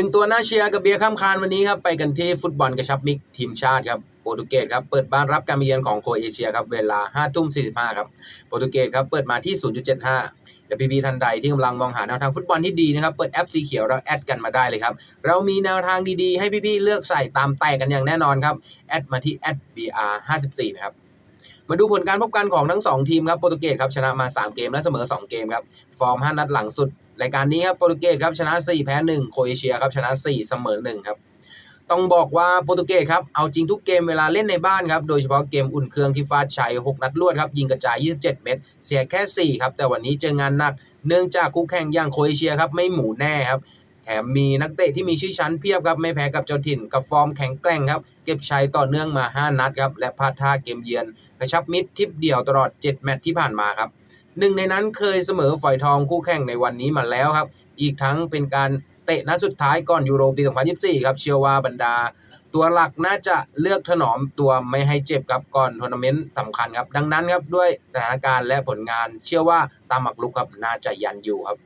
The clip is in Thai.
หนึ่งตัวน่าเชียร์กับเบียร์ข้ามคานวันนี้ครับไปกันที่ฟุตบอลกระชับมิตรทีมชาติครับโปรตุเกสครับเปิดบ้านรับการมาเยือนของโคเอเชียครับเวลา5ทุ่ม45ครับโปรตุเกสครับเปิดมาที่ 0.75และพี่ๆท่านใดที่กำลังมองหาแนวทางฟุตบอลที่ดีนะครับเปิดแอปสีเขียวแล้วแอดกันมาได้เลยครับเรามีแนวทางดีๆ ให้พี่ๆเลือกใส่ตามแต่กันอย่างแน่นอนครับแอดมาที่แอด BR 54 นะครับมาดูผลการพบกันของทั้ง 2 ทีมครับโปรตุเกสครับชนะมา 3 เกมและเสมอ 2 เกมครับฟอร์ม 5 นัดหลังสุด รายการนี้ครับโปรตุเกสครับชนะ 4 แพ้ 1 โครเอเชียครับชนะ 4 เสมอ 1 ครับ ต้องบอกว่าโปรตุเกสครับเอาจริงทุกเกมเวลาเล่นในบ้านครับโดยเฉพาะเกมอุ่นเครื่องที่ฟาดชัย 6 นัดรวดครับยิงกระจาย 27 เม็ดเสียแค่ 4 ครับ แต่วันนี้เจองานหนักเนื่องจากคู่แข่งอย่างโครเอเชียครับไม่หมูแน่ครับแถมมีนักเตะที่มีชื่อชั้นเพียบครับไม่แพ้กับเจ้าถิ่นกับฟอร์มแข็งแกร่งครับเก็บชัยต่อเนื่องมา 5 นัดครับและพลาดท่าเกมเยือนกระชับมิตรทิปเดียวตลอด 7 แมตช์ที่ผ่านมาครับ หนึ่งในนั้นเคยเสมอฝอยทองคู่แข่งในวันนี้มาแล้วครับ อีกทั้งเป็นการเตะนัดสุดท้ายก่อนยูโรปี 2024 ครับ เชื่อว่าบรรดา ตัวหลักน่าจะเลือกถนอมตัวไม่ให้เจ็บครับก่อนทัวร์นาเมนต์สำคัญครับ ดังนั้นครับด้วยสถานการณ์และผลงาน เชื่อว่าตามหมักลุกครับน่าจะยันอยู่ครับ